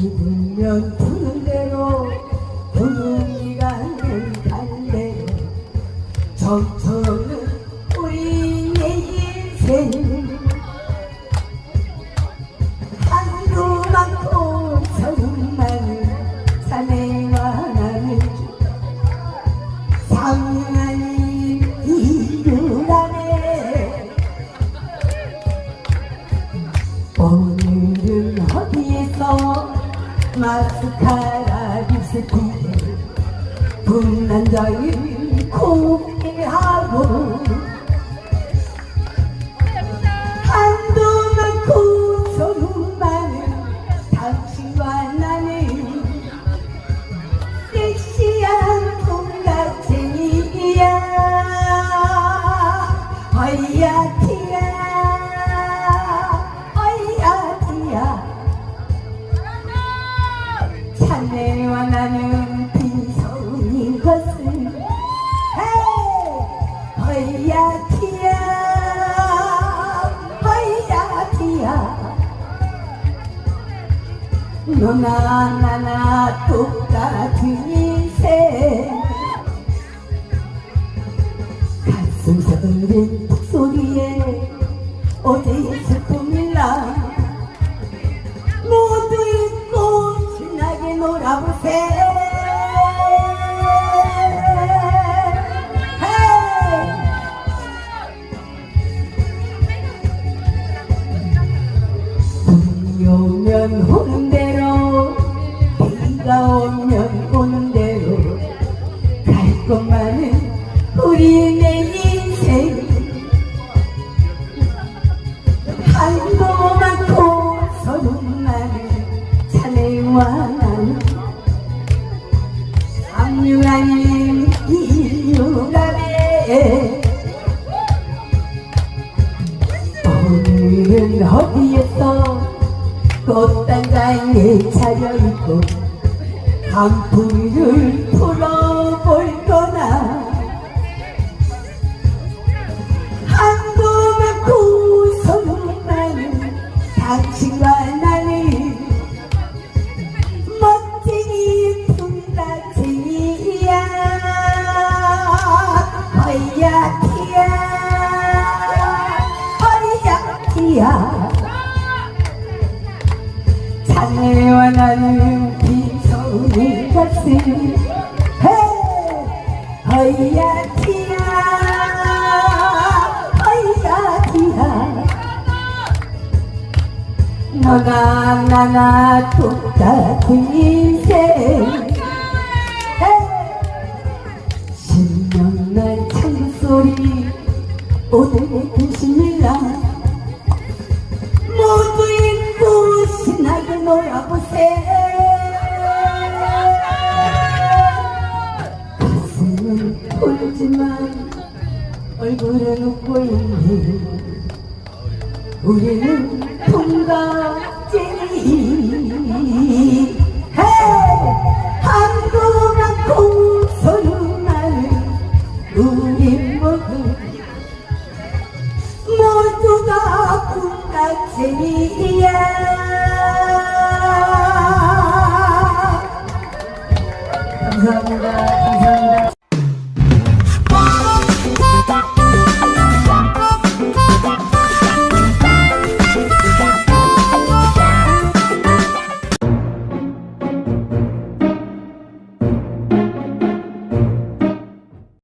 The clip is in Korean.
입으면 부는 대로 분위기가 는 대로. 정처 분한 자를 고개하고 서로 많은 당신과 나는 섹시한 동갑쟁이야. 어이야 자네와 나는 빈손인 것을. 어이야티야 어이야티야 너나 나나 똑같은 인생. 가슴 서린 톡소리에 어제의 Hey. 아닌 이유라네 오늘은 어디에서 꽃단장에 차려입고 단풍을 자네와 나는 빈손이 같은 어이야티야 어이야티야 너나 나나 똑같은 인생 신명난 창소리 오늘 놀아보세 가슴은 울지만 얼굴은 웃고 있네 우리는 통각쟁이